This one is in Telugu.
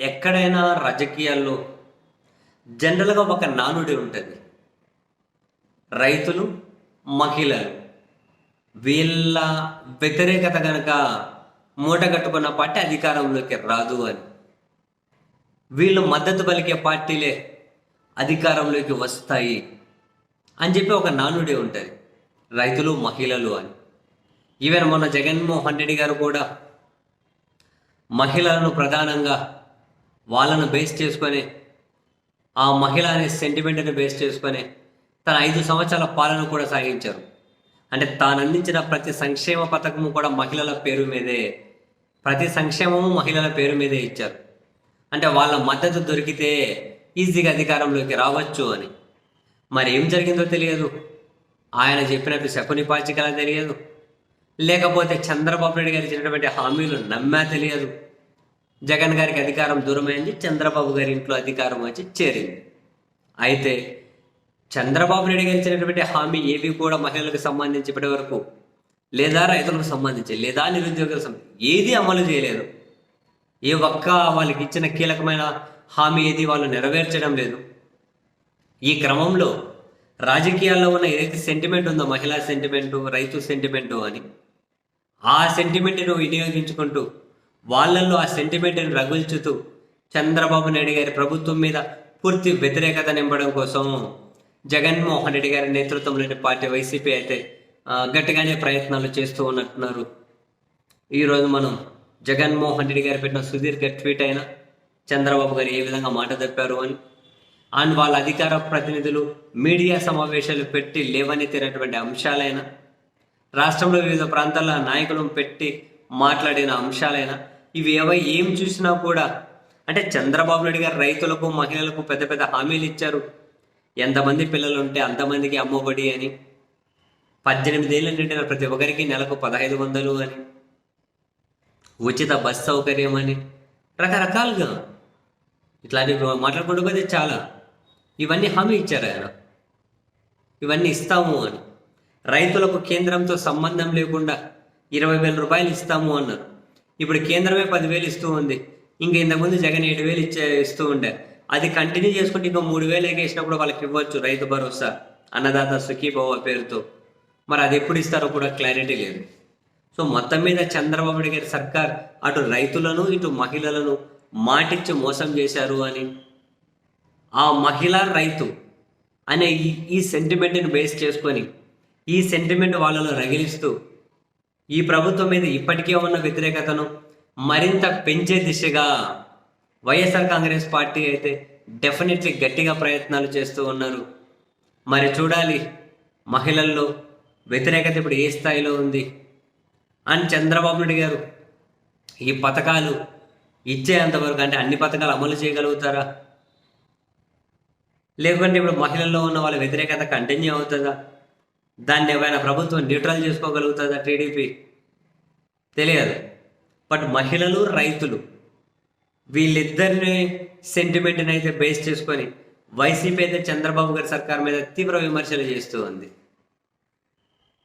ఎక్కడైనా రాజకీయాల్లో జనరల్గా ఒక నానుడి ఉంటుంది. రైతులు మహిళలు. వీళ్ళ వ్యతిరేకత కనుక మూట కట్టుకున్న పార్టీ అధికారంలోకి రాదు అని. వీళ్ళు మద్దతు పలికే పార్టీలే అధికారంలోకి వస్తాయి అని చెప్పి ఒక నానుడి ఉంటుంది. రైతులు మహిళలు అని. ఈవెన్ మొన్న జగన్మోహన్ రెడ్డి గారు కూడా మహిళలను ప్రధానంగా వాళ్ళను బేస్ చేసుకొని ఆ మహిళ అనే సెంటిమెంట్ని బేస్ చేసుకొని తన ఐదు సంవత్సరాల పాలన కూడా సాగించారు. అంటే తాను అందించిన ప్రతి సంక్షేమ పథకము కూడా మహిళల పేరు మీదే ప్రతి సంక్షేమము మహిళల పేరు మీదే ఇచ్చారు. అంటే వాళ్ళ మద్దతు దొరికితే ఈజీగా అధికారంలోకి రావచ్చు అని. మరి ఏం జరిగిందో తెలియదు. ఆయన చెప్పినట్టు శకుని పాచికలా తెలియదు. లేకపోతే చంద్రబాబు నాయుడు గారు ఇచ్చినటువంటి హామీలు నమ్మా తెలియదు. జగన్ గారికి అధికారం దూరమైంది చంద్రబాబు గారి ఇంట్లో అధికారం వచ్చి చేరింది. అయితే చంద్రబాబు నాయుడు గారు ఇచ్చినటువంటి హామీ ఏవి కూడా మహిళలకు సంబంధించి ఇప్పటి వరకు లేదా రైతులకు సంబంధించి లేదా నిరుద్యోగులకు సంబంధించి ఏది అమలు చేయలేదు. ఏ ఒక్క వాళ్ళకి ఇచ్చిన కీలకమైన హామీ ఏది వాళ్ళు నెరవేర్చడం లేదు. ఈ క్రమంలో రాజకీయాల్లో ఉన్న ఏదైతే సెంటిమెంట్ ఉందో మహిళా సెంటిమెంటు రైతు సెంటిమెంటు అని ఆ సెంటిమెంట్ను వినియోగించుకుంటూ వాళ్ళల్లో ఆ సెంటిమెంట్ని రగుల్చుతూ చంద్రబాబు నాయుడు గారి ప్రభుత్వం మీద పూర్తి వ్యతిరేకత నింపడం కోసం జగన్మోహన్ రెడ్డి గారి నేతృత్వంలోని పార్టీ వైసీపీ అయితే గట్టిగానే ప్రయత్నాలు చేస్తూ ఉన్నట్టున్నారు. ఈరోజు మనం జగన్మోహన్ రెడ్డి గారు పెట్టిన సుదీర్ఘ ట్వీట్ అయినా చంద్రబాబు గారు ఏ విధంగా మాట తప్పారు అని అండ్ వాళ్ళ అధికార ప్రతినిధులు మీడియా సమావేశాలు పెట్టి లేవనెత్తినటువంటి అంశాలైనా రాష్ట్రంలో వివిధ ప్రాంతాల నాయకులను పెట్టి మాట్లాడిన అంశాలైనా ఇవి ఏవై ఏం చూసినా కూడా అంటే చంద్రబాబు నాయుడు గారు రైతులకు మహిళలకు పెద్ద పెద్ద హామీలు ఇచ్చారు. ఎంతమంది పిల్లలు ఉంటే అంతమందికి అమ్మఒడి అని. పద్దెనిమిది ఏళ్ళు నిండిన ప్రతి ఒక్కరికి నెలకు పదహైదు వందలు అని. ఉచిత బస్ సౌకర్యం అని. రకరకాలుగా. ఇట్లాంటివి మాట్లాడుకుంటూ పోతే చాలా. ఇవన్నీ హామీ ఇచ్చారు ఆయన? ఇవన్నీ ఇస్తాము అని. రైతులకు కేంద్రంతో సంబంధం లేకుండా ఇరవై వేల రూపాయలు ఇస్తాము అన్నారు. ఇప్పుడు కేంద్రమే పదివేలు ఇస్తూ ఉంది. ఇంకా ఇంతకుముందు జగన్ ఏడు వేలు ఇచ్చే ఇస్తూ ఉండే. అది కంటిన్యూ చేసుకుంటే ఇంకో మూడు వేలు ఎగేసినప్పుడు వాళ్ళకి ఇవ్వచ్చు రైతు భరోసా అన్నదాత సుఖీభవ పేరుతో. మరి అది ఎప్పుడు ఇస్తారో కూడా క్లారిటీ లేదు. సో మొత్తం మీద చంద్రబాబు నాయుడు గారి సర్కార్ అటు రైతులను ఇటు మహిళలను మాటిచ్చి మోసం చేశారు అని ఆ మహిళ రైతు అనే ఈ ఈ సెంటిమెంట్ని బేస్ చేసుకొని ఈ సెంటిమెంట్ వాళ్ళలో రగిలిస్తూ ఈ ప్రభుత్వం మీద ఇప్పటికే ఉన్న వ్యతిరేకతను మరింత పెంచే దిశగా వైఎస్ఆర్ కాంగ్రెస్ పార్టీ అయితే డెఫినెట్లీ గట్టిగా ప్రయత్నాలు చేస్తూ ఉన్నారు. మరి చూడాలి మహిళల్లో వ్యతిరేకత ఇప్పుడు ఏ స్థాయిలో ఉంది? అండ్ చంద్రబాబు నాయుడు గారు ఈ పథకాలు ఇచ్చేంతవరకు అంటే అన్ని పథకాలు అమలు చేయగలుగుతారా? లేకుంటే ఇప్పుడు మహిళల్లో ఉన్న వాళ్ళ వ్యతిరేకత కంటిన్యూ అవుతుందా? దాన్ని ఏమైనా ప్రభుత్వం న్యూట్రల్ చేసుకోగలుగుతుందా టీడీపీ? తెలియదు. బట్ మహిళలు రైతులు వీళ్ళిద్దరిని సెంటిమెంట్ని అయితే బేస్ చేసుకొని వైసీపీ అయితే చంద్రబాబు గారి సర్కార్ మీద తీవ్ర విమర్శలు చేస్తూ ఉంది.